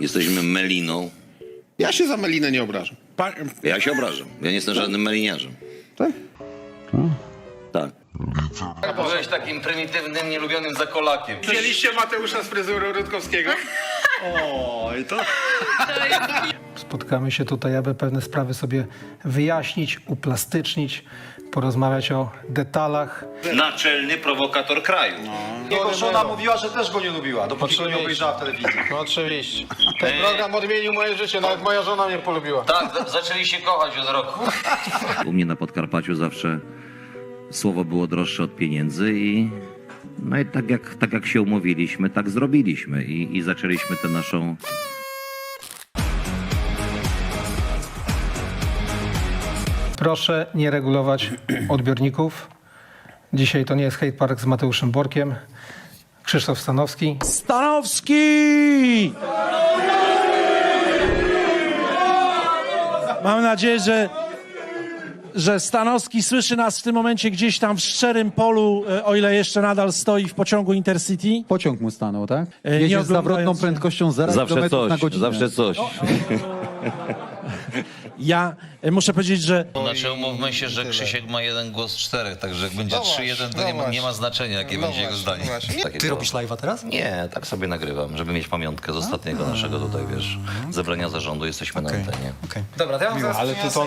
Jesteśmy meliną. Ja się za Melinę nie obrażam. Pa, Ja się obrażam. Ja nie jestem żadnym meliniarzem. Tak? Tak. Byłeś takim prymitywnym, nielubionym zakolakiem. Widzieliście Mateusza z fryzurą Rutkowskiego? Oj, to... Spotkamy się tutaj, aby pewne sprawy sobie wyjaśnić, uplastycznić, porozmawiać o detalach. Naczelny prowokator kraju. Jego żona mówiła, że też go nie lubiła, dopóki go nie obejrzała w telewizji. No oczywiście. Ten program odmienił moje życie, nawet moja żona mnie polubiła. Tak, za- zaczęli się kochać od roku. U mnie na Podkarpaciu zawsze słowo było droższe od pieniędzy i no i tak jak, tak jak się umówiliśmy, tak zrobiliśmy i, i zaczęliśmy tę naszą Proszę nie regulować odbiorników. Dzisiaj to nie jest hate park z Mateuszem Borkiem. Krzysztof Stanowski. Stanowski! Mam nadzieję, że, że Stanowski słyszy nas w tym momencie gdzieś tam w szczerym polu, e, o ile jeszcze nadal stoi w pociągu Intercity. Pociąg mu stanął, tak? E, nie Jedzie z zawrotną prędkością 0 km na godzinę. coś. Ja e, muszę powiedzieć, że Znaczy umówmy się, że Krzysiek ma jeden głos z czterech, także jak będzie No 3-1, to właśnie, nie, no ma, nie ma właśnie. znaczenia, jakie No będzie jego właśnie, zdanie. właśnie. Takie Ty robisz live'a teraz? Nie, tak sobie nagrywam, żeby mieć pamiątkę z ostatniego naszego tutaj, wiesz, zebrania zarządu, jesteśmy na antenie. Okej. Dobra, to ja mam zaraz Ale ty to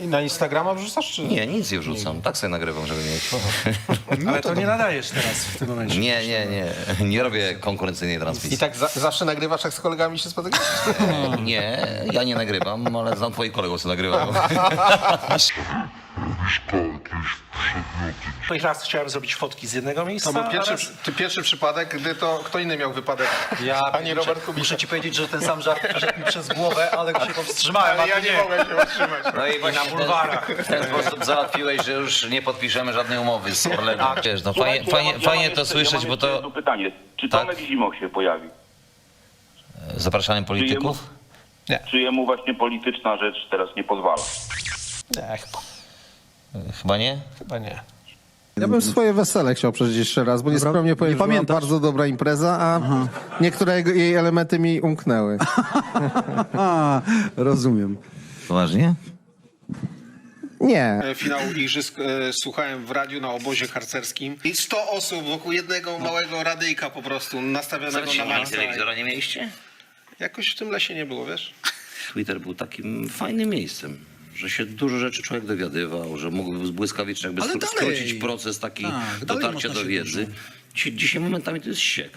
na Instagrama wrzucasz, czy Nie, nic nie wrzucam, tak sobie nagrywam, żeby mieć. Ale to nie nadajesz teraz w tym momencie. Nie, nie, nie, nie robię konkurencyjnej I transmisji. tak za, zawsze nagrywasz, jak z kolegami się spotykasz? Nie, ja nie nagrywam, ale znam twoich kolegów, co nagrywają. raz chciałem zrobić fotki z jednego miejsca, To był a pierwszy, raz... ty pierwszy przypadek, gdy to kto inny miał wypadek? Ja A nie Robert muszę, Kubica. muszę ci powiedzieć, że ten sam żart szedł mi przez głowę, ale się powstrzymałem, Ale ja ty nie nie. mogłem się utrzymać. No i właśnie na bulwarach. W ten sposób załatwiłeś, że już nie podpiszemy żadnej umowy z Orlenem. Wiesz, no fajnie, ja fajnie, mam- ja fajnie mam to jeszcze- słyszeć, ja mam bo jeszcze to jedno pytanie. Czy Tak. Tomek Zimoch się pojawi? zapraszanie polityków. Czy jemu właśnie polityczna rzecz teraz nie pozwala? Chyba nie? Chyba nie. Ja bym swoje wesele chciał przeżyć jeszcze raz, bo nieskromnie powiem, Nie że była pamiętasz? bardzo dobra impreza, a niektóre jego- jej elementy mi umknęły. A, rozumiem. Poważnie? Nie. Finału igrzysk e, słuchałem w radiu na obozie harcerskim i 100 osób wokół jednego małego radyjka po prostu nastawionego na maksa. telewizora nie mieliście? Jakoś w tym lesie nie było, wiesz? Twitter był takim fajnym miejscem, że się dużo rzeczy człowiek dowiadywał, że mógł błyskawicznie jakby Ale dalej. skrócić proces taki Tak, dalej dotarcia można do się wiedzy. Dzisiaj, dzisiaj momentami to jest siek.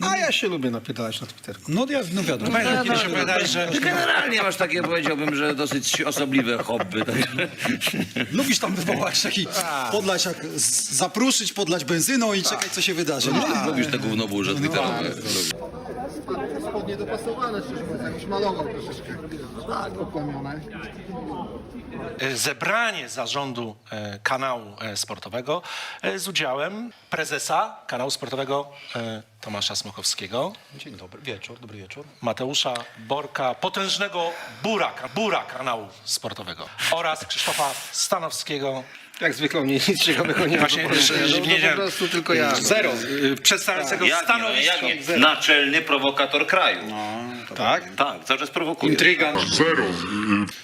A ja się lubię napierdalać na Twitterku. No, ja, no wiadomo. Pamiętam, kiedyś opowiadałeś, że... Ty generalnie masz takie, powiedziałbym, że dosyć osobliwe hobby. Tak? Lubisz tam wywołać taki, podlać, jak, z- zapruszyć, podlać benzyną i czekać, co się wydarzy. No, Lubisz te gównoburze twitterowe. Spodnie dopasowane, szczerze mówiąc, jakoś malował troszeczkę. Tak, e, zebranie zarządu e, kanału e, sportowego z udziałem prezesa kanału sportowego Tomasza Smochowskiego, Dzień dobry, wieczór, dobry wieczór. Mateusza Borka, potężnego bura, bura kanału sportowego oraz Krzysztofa Stanowskiego. Jak zwykle mnie nic ciekawego nie Właśnie, ma. że- że no, nie- po prostu tylko ja. Zero. y, Przedstawiającego stanowisko. Naczelny prowokator kraju. Tak? Tak, cały czas prowokuje. Intryga.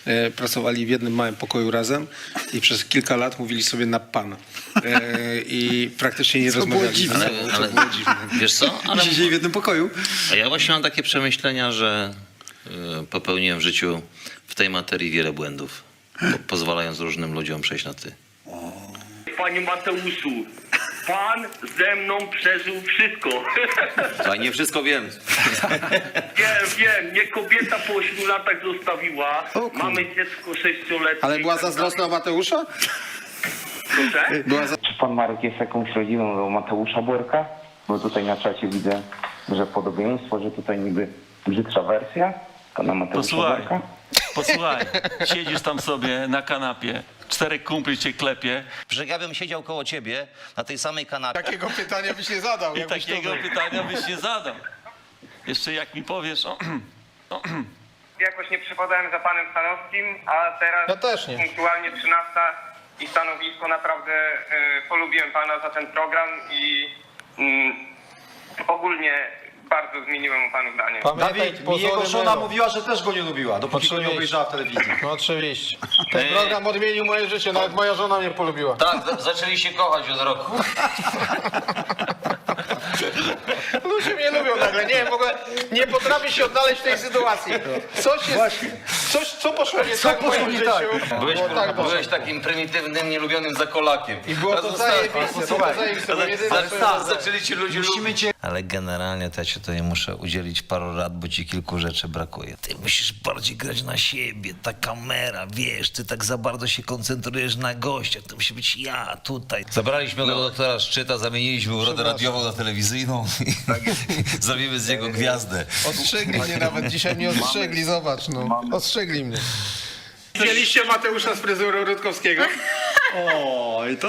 E, Pracowali w jednym małym pokoju razem i przez kilka lat mówili sobie na pan. E, I praktycznie nie rozmawiali. dziwne. Ale, ale wiesz co? Ale, Siedzieli w jednym pokoju. a ja właśnie mam takie przemyślenia, że y, popełniłem w życiu w tej materii wiele błędów, po, pozwalając różnym ludziom przejść na ty. Panie Mateuszu, pan ze mną przeżył wszystko. A nie wszystko wiem. wiem, wiem, mnie kobieta po 8 latach zostawiła. O kur- Mamy dziecko 6-letnie. Ale była zazdrosna o Mateusza? Proszę? Była za... Czy pan Marek jest jakąś rodziną do Mateusza Borka? Bo tutaj na czacie widzę, że podobieństwo, że tutaj niby brzydsza wersja pana Mateusza Posłuchaj. Borka. Posłuchaj, siedzisz tam sobie na kanapie, czterech kumpli cię klepie Że ja bym siedział koło ciebie na tej samej kanapie. Takiego pytania byś nie zadał. i jakbyś to takiego był. pytania byś nie zadał. Jeszcze jak mi powiesz, o, Jakoś nie przypadałem za panem Stanowskim, a teraz Ja też nie. punktualnie 13 i stanowisko naprawdę e, polubiłem pana za ten program i mm, ogólnie bardzo zmieniłem o panu zdanie. Dawid, mi jego żona mówiła, że też go nie lubiła, dopóki go nie Oczywiście. obejrzała w telewizji. No oczywiście. Ten program odmienił moje życie, nawet moja żona mnie polubiła. Tak, za- zaczęli się kochać od roku. Ludzie mnie lubią nagle, nie wiem, w ogóle nie potrafię się odnaleźć w tej sytuacji. Coś jest, coś, co poszło nie tak w moim nie życiu. tak? Byłeś, Było tak dobrze. byłeś takim prymitywnym, nielubionym zakolakiem. I było to zajebiste, było to zajebiste, bo jedyne co ja Zaczęli ci ludzie Musimy cię Ale generalnie to ja ci tutaj muszę udzielić paru rad, bo ci kilku rzeczy brakuje. Ty musisz bardziej grać na siebie, ta kamera, wiesz, ty tak za bardzo się koncentrujesz na gościach, to musi być ja tutaj. Zabraliśmy go do doktora Szczyta, zamieniliśmy urodę radiową na telewizyjną i zrobimy z niego gwiazdę. Ostrzegli mnie nawet, dzisiaj mnie ostrzegli, zobacz, no. Ostrzegli mnie. Widzieliście Mateusza z fryzurą Rutkowskiego? Oj, to...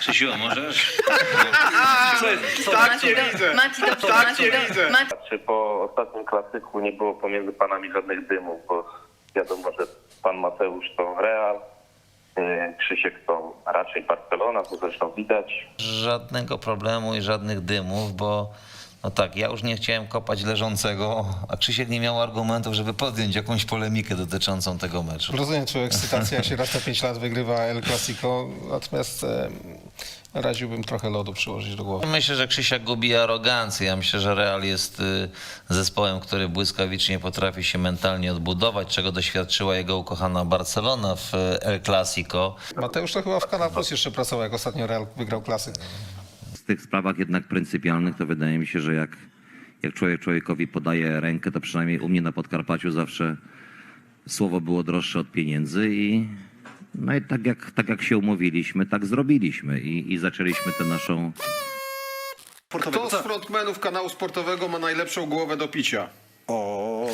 Krzysiu, możesz? Tak cię widzę. Mati, dobrze, Tak Mati, cię dobrze. widzę. Mati, Czy po ostatnim klasyku nie było pomiędzy panami żadnych dymów, bo wiadomo, że pan Mateusz to Real, yy, Krzysiek to raczej Barcelona, to zresztą widać. Żadnego problemu i żadnych dymów, bo no tak, ja już nie chciałem kopać leżącego, a Krzysiek nie miał argumentów, żeby podjąć jakąś polemikę dotyczącą tego meczu. Rozumiem twoją ekscytację, jak się raz na 5 lat wygrywa El Clasico, natomiast e, radziłbym trochę lodu przyłożyć do głowy. Myślę, że Krzysiak gubi arogancję. Ja myślę, że Real jest y, zespołem, który błyskawicznie potrafi się mentalnie odbudować, czego doświadczyła jego ukochana Barcelona w y, El Clasico. Mateusz to chyba w Kanal Plus jeszcze pracował, jak ostatnio Real wygrał klasyk. W tych sprawach jednak pryncypialnych to wydaje mi się, że jak, jak człowiek człowiekowi podaje rękę, to przynajmniej u mnie na Podkarpaciu zawsze słowo było droższe od pieniędzy i no i tak jak, tak jak się umówiliśmy, tak zrobiliśmy i, i zaczęliśmy tę naszą Kto z frontmenów kanału sportowego ma najlepszą głowę do picia? O.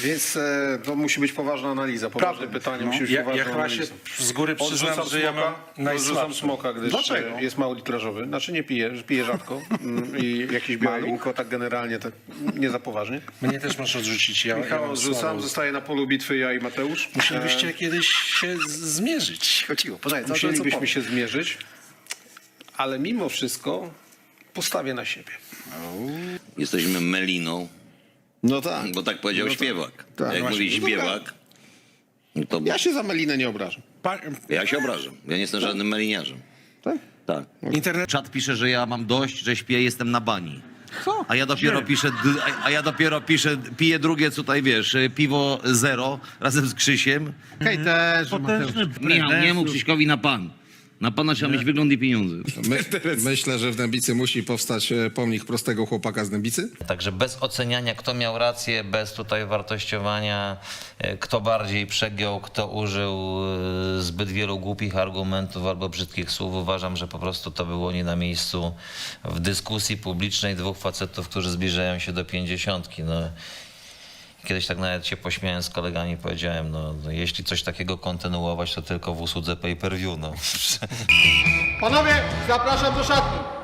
Więc e, to musi być poważna analiza, poważne pytanie, musi być Ja, poważna ja chyba się analiza. z góry przyznam, Odrzucam że ja smoka, mam odrzucam najsłabszy. smoka, gdyż Dlaczego? e, jest małolitrażowy. Znaczy nie piję, piję rzadko mm, i jakieś białe winko, tak generalnie, tak nie za poważnie. Mnie też masz odrzucić. Ja, ja Michał mam odrzucam, słabą- zostaje na polu bitwy ja i Mateusz. Musielibyście E, kiedyś się z- zmierzyć. Chodziło, poczekaj, co, co, co Musielibyśmy powiem? się zmierzyć, ale mimo wszystko postawię na siebie. Jesteśmy meliną, No tak. bo tak powiedział śpiewak. tak, Jak właśnie. mówi No śpiewak, no to Ja się za Melinę nie obrażam. Pa, ja się obrażam. Ja nie jestem żadnym meliniarzem. Tak? Tak. internet Czat pisze, że ja mam dość, że śpię, jestem na bani. A ja dopiero piszę, d- a- a ja dopiero piszę, piję drugie tutaj, wiesz, y, piwo zero razem z Krzysiem. Hej, też. Michał, nie mów Krzyśkowi na pan. Na pana trzeba mieć wygląd i pieniądze. Myślę, że w Dębicy musi powstać e, pomnik prostego chłopaka z Dębicy. Także bez oceniania, kto miał rację, bez tutaj wartościowania, e, kto bardziej przegiął, kto użył e, zbyt wielu głupich argumentów albo brzydkich słów, uważam, że po prostu to było nie na miejscu w dyskusji publicznej dwóch facetów, którzy zbliżają się do pięćdziesiątki. No. Kiedyś tak nawet się pośmiałem z kolegami, powiedziałem, no, no jeśli coś takiego kontynuować, to tylko w usłudze pay-per-view. No. Panowie, zapraszam do szatni.